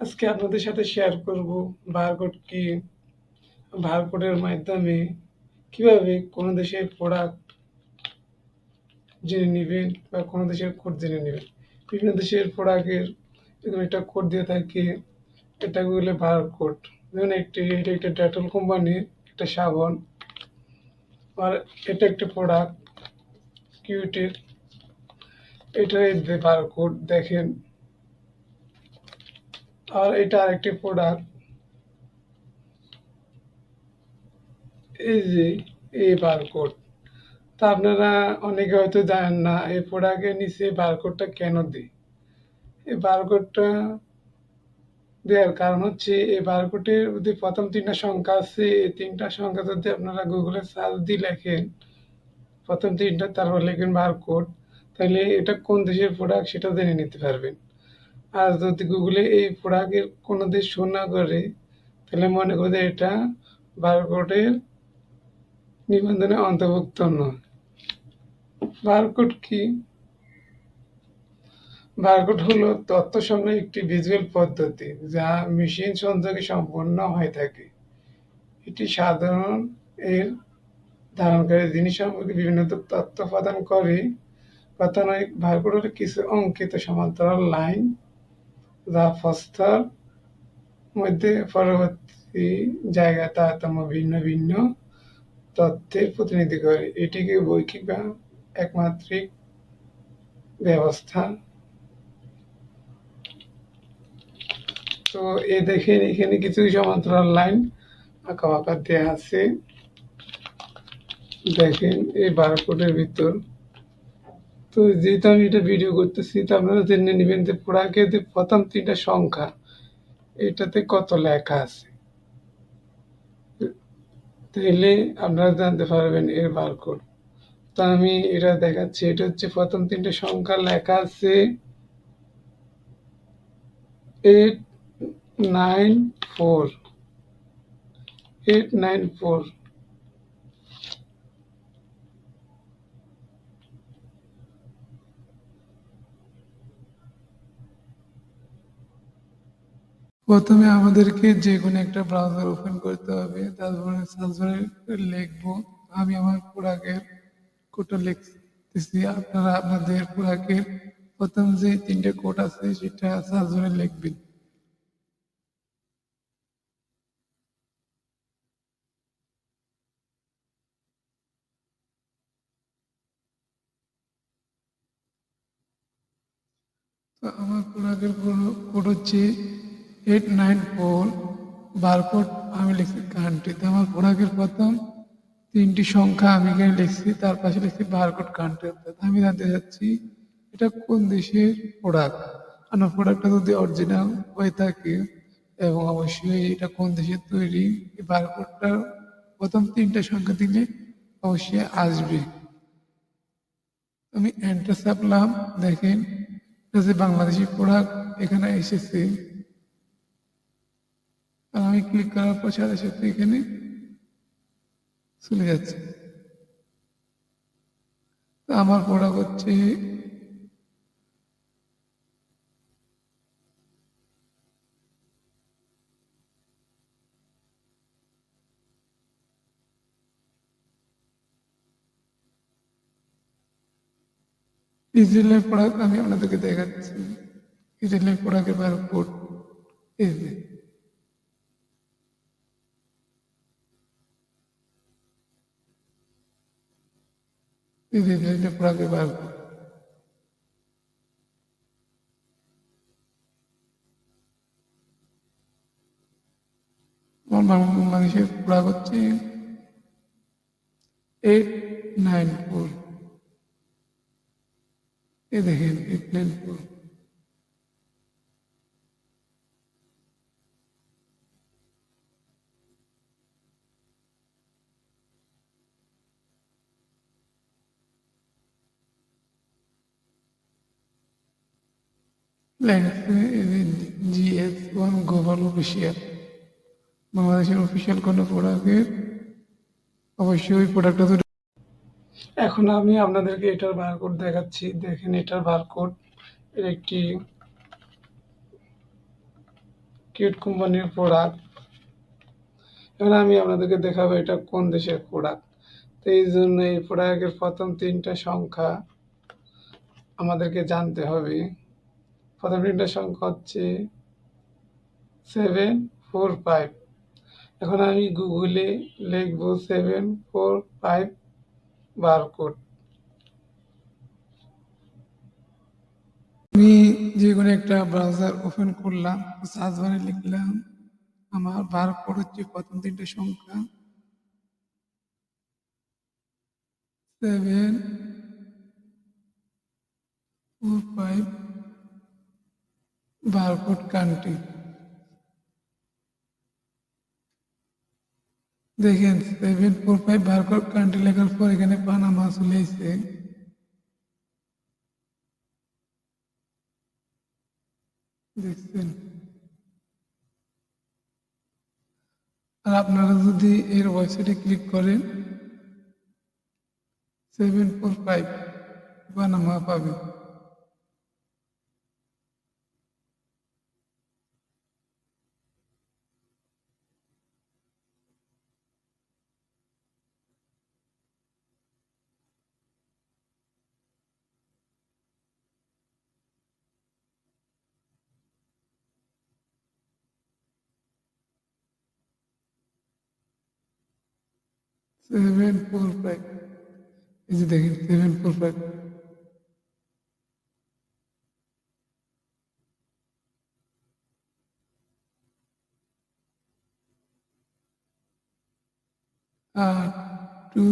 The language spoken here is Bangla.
আজকে আপনাদের সাথে শেয়ার করব বারকোড কি বারকোডের মাধ্যমে কীভাবে কোনো দেশের প্রোডাক্ট জেনে নেবেন বা কোনো দেশের কোড জেনে নেবেন। বিভিন্ন দেশের প্রোডাক্টের এরকম একটা কোড দিয়ে থাকে, এটা বলে বারকোড যেমন একটি, এটা একটা ডেটল কোম্পানির একটা সাবান আর এটা একটা প্রোডাক্ট কিউটের এটা বারকোড দেখেন। আর এটা আরেকটি প্রোডাক্ট এই যে, এই বারকোড তা আপনারা অনেকে হয়তো জানেন না, এই প্রোডাক্টের নিচে বারকোডটা কেন দিই এই বারকোডটা দেওয়ার কারণ হচ্ছে, এই বারকোডের যদি প্রথম তিনটা সংখ্যা আছে, এই তিনটা সংখ্যা যদি আপনারা গুগলে সার্চ দিয়ে লেখেন, প্রথম তিনটা, তারপর লেখেন বারকোড তাহলে এটা কোন দেশের প্রোডাক্ট সেটা জেনে নিতে পারবেন। আর যদি গুগলে এই প্রোডাক্টের কোনো দিন শো না করে, তাহলে মনে করে এটা বারকোডের নিবন্ধনে অন্তর্ভুক্ত নয়। বারকোড কি? বারকোড হলো তথ্য সংগ্রহের একটি ভিজুয়াল পদ্ধতি যা মেশিন সংযোগে সম্পন্ন হয়ে থাকে। এটি সাধারণ এর ধারণকারী জিনিস সম্পর্কে বিভিন্ন তথ্য প্রদান করে। প্রাথমিক বারকোড হলো কিছু অঙ্কিত সমান্তরাল লাইন যা প্রস্তার মধ্যে পরবর্তী জায়গা তারতম্য ভিন্ন ভিন্ন তথ্যের প্রতিনিধি করে। এটিকে বৈকিক বা একমাত্রিক ব্যবস্থা। তো এ দেখেন, এখানে কিছু সমান্তরাল লাইন আঁকা আঁকা দেওয়া আছে। দেখেন, এই বারকোডের ভিতর তো যেহেতু আমি এটা ভিডিও করতেছি, তো আপনারা জেনে নেবেন যে প্রোডাক্টে যে প্রথম তিনটা সংখ্যা, এটাতে কত লেখা আছে। তাহলে আপনারা জানতে পারবেন এর বারকোড তো আমি এটা দেখাচ্ছি, এটা হচ্ছে প্রথম তিনটে সংখ্যা লেখা আছে eight nine four eight nine four প্রথমে আমাদেরকে যে কোনো একটা ব্রাউজার ওপেন করতে হবে, তারপরে সার্চবারে লিখব। আমি আমার প্রোডাক্টের কোডটা লিখতেছি। আপনারা আপনাদের প্রোডাক্টের প্রথম যে তিনটে কোড আছে, সেটা সার্চবারে লিখবেন। আমার প্রোডাক্টের কোড হচ্ছে এইট নাইন ফোর বারকোড আমি লিখছি কান্ট্রি তো আমার প্রোডাক্টের প্রথম তিনটি সংখ্যা আমি এখানে লিখছি, তার পাশে লিখছি বারকোড কান্ট্রি অর্থাৎ আমি জানতে চাচ্ছি, এটা কোন দেশের প্রোডাক্ট আমার প্রোডাক্টটা যদি অরিজিনাল হয়ে থাকে, এবং অবশ্যই এটা কোন দেশের তৈরি, এই বারকোডটার প্রথম তিনটা সংখ্যা দিলে অবশ্যই আসবে। আমি এন্টার চাপলাম, দেখেন যে বাংলাদেশি প্রোডাক্ট এখানে এসেছে। আর আমি ক্লিক করার পর সাথে সাথে এখানে চলে যাচ্ছে। আমার পড়া হচ্ছে ইসরায়েলের প্রোডাক্ট আমি আপনাদেরকে দেখাচ্ছি। ইসরায়েলের প্রোডাক্টের বারকোড এই প্রোডাক্টের বারকোড মানুষের প্রাগ হচ্ছে এইট নাইন ফোর এ দেখেন এইট নাইন প্লেন জিএস ওয়ান গ্লোবাল অফিসিয়াল বাংলাদেশের অফিসিয়াল কোনো প্রোডাক্টের অবশ্যই ওই প্রোডাক্টটা এখন আমি আপনাদেরকে এটার বারকোড দেখাচ্ছি। দেখেন এটার বারকোড এর একটি কিউট কোম্পানির প্রোডাক্ট এখন আমি আপনাদেরকে দেখাবো এটা কোন দেশের প্রোডাক্ট তো এই জন্য এই প্রোডাক্টের প্রথম তিনটা সংখ্যা আমাদেরকে জানতে হবে। প্রথম তিনটা সংখ্যা হচ্ছে সেভেন ফোর ফাইভ এখন আমি গুগলে লিখব সেভেন ফোর ফাইভ বারকোড আমি যে কোনো একটা ব্রাউজার ওপেন করলাম সার্চ বারে লিখলাম, আমার বারকোড হচ্ছে প্রথম তিনটে সংখ্যা। Seven four five barcode country. দেখেন seven four five barcode country লেখার পর এখানে পানামা চলে এসে দেখছেন? আর আপনারা যদি এর ওয়েবসাইটে ক্লিক করেন সেভেন ফোর ফাইভ পানামা পাবেন। সেভেন ফোর ফাইভ এই যে দেখেন সেভেন ফোর ফাইভ আর টু